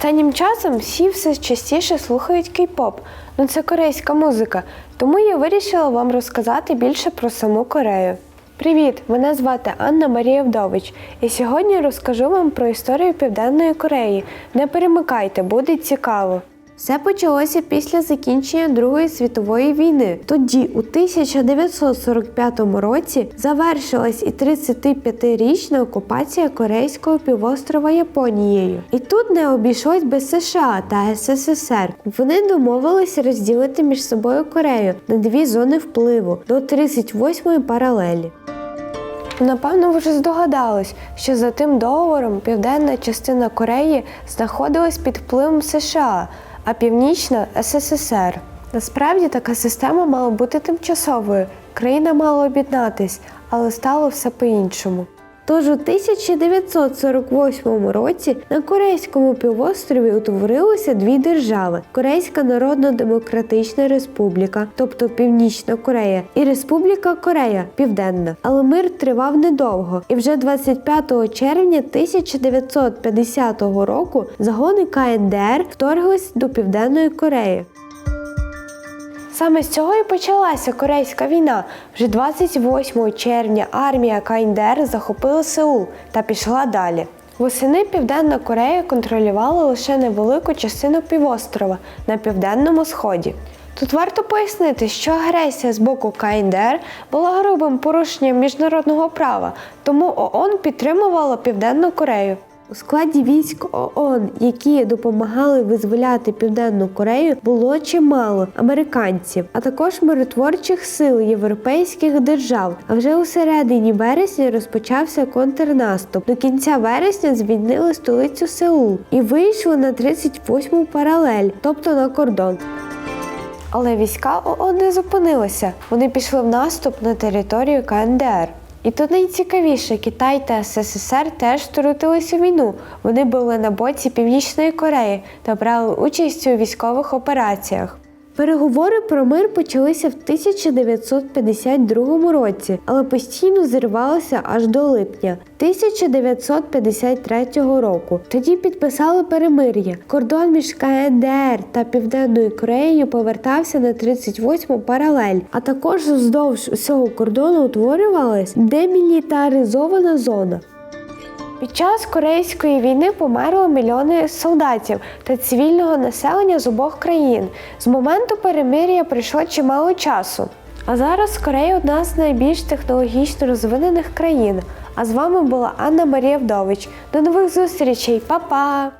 Останнім часом всі все частіше слухають кей-поп. Ну це корейська музика. Тому я вирішила вам розказати більше про саму Корею. Привіт! Мене звати Анна Марія Вдович, і сьогодні розкажу вам про історію Південної Кореї. Не перемикайте, буде цікаво. Все почалося після закінчення Другої світової війни. Тоді, у 1945 році, завершилась і 35-річна окупація Корейського півострова Японією. І тут не обійшлось без США та СССР. Вони домовилися розділити між собою Корею на дві зони впливу до 38-ї паралелі. Напевно, ви вже здогадались, що за тим договором південна частина Кореї знаходилась під впливом США, а північна СССР. Насправді така система мала бути тимчасовою, країна мала об'єднатись, але стало все по-іншому. Тож у 1948 році на Корейському півострові утворилося дві держави: Корейська Народно-Демократична Республіка, тобто Північна Корея, і Республіка Корея Південна. Але мир тривав недовго, і вже 25 червня 1950 року загони КНДР вторглись до Південної Кореї. Саме з цього і почалася Корейська війна. Вже 28 червня армія КНДР захопила Сеул та пішла далі. Восени Південна Корея контролювала лише невелику частину півострова на південному сході. Тут варто пояснити, що агресія з боку КНДР була грубим порушенням міжнародного права, тому ООН підтримувала Південну Корею. У складі військ ООН, які допомагали визволяти Південну Корею, було чимало американців, а також миротворчих сил європейських держав. А вже у середині вересня розпочався контрнаступ. До кінця вересня звільнили столицю Сеул і вийшли на 38-му паралель, тобто на кордон. Але війська ООН не зупинилися. Вони пішли в наступ на територію КНДР. І тут найцікавіше, Китай та СССР теж втрутились у війну. Вони були на боці Північної Кореї та брали участь у військових операціях. Переговори про мир почалися в 1952 році, але постійно зривалися аж до липня 1953 року. Тоді підписали перемир'я. Кордон між КНДР та Південною Кореєю повертався на 38-му паралель, а також вздовж усього кордону утворювалась демілітаризована зона. Під час Корейської війни померло мільйони солдатів та цивільного населення з обох країн. З моменту перемир'я пройшло чимало часу. А зараз Корея одна з найбільш технологічно розвинених країн. А з вами була Анна Марія Вдович. До нових зустрічей, Па-па!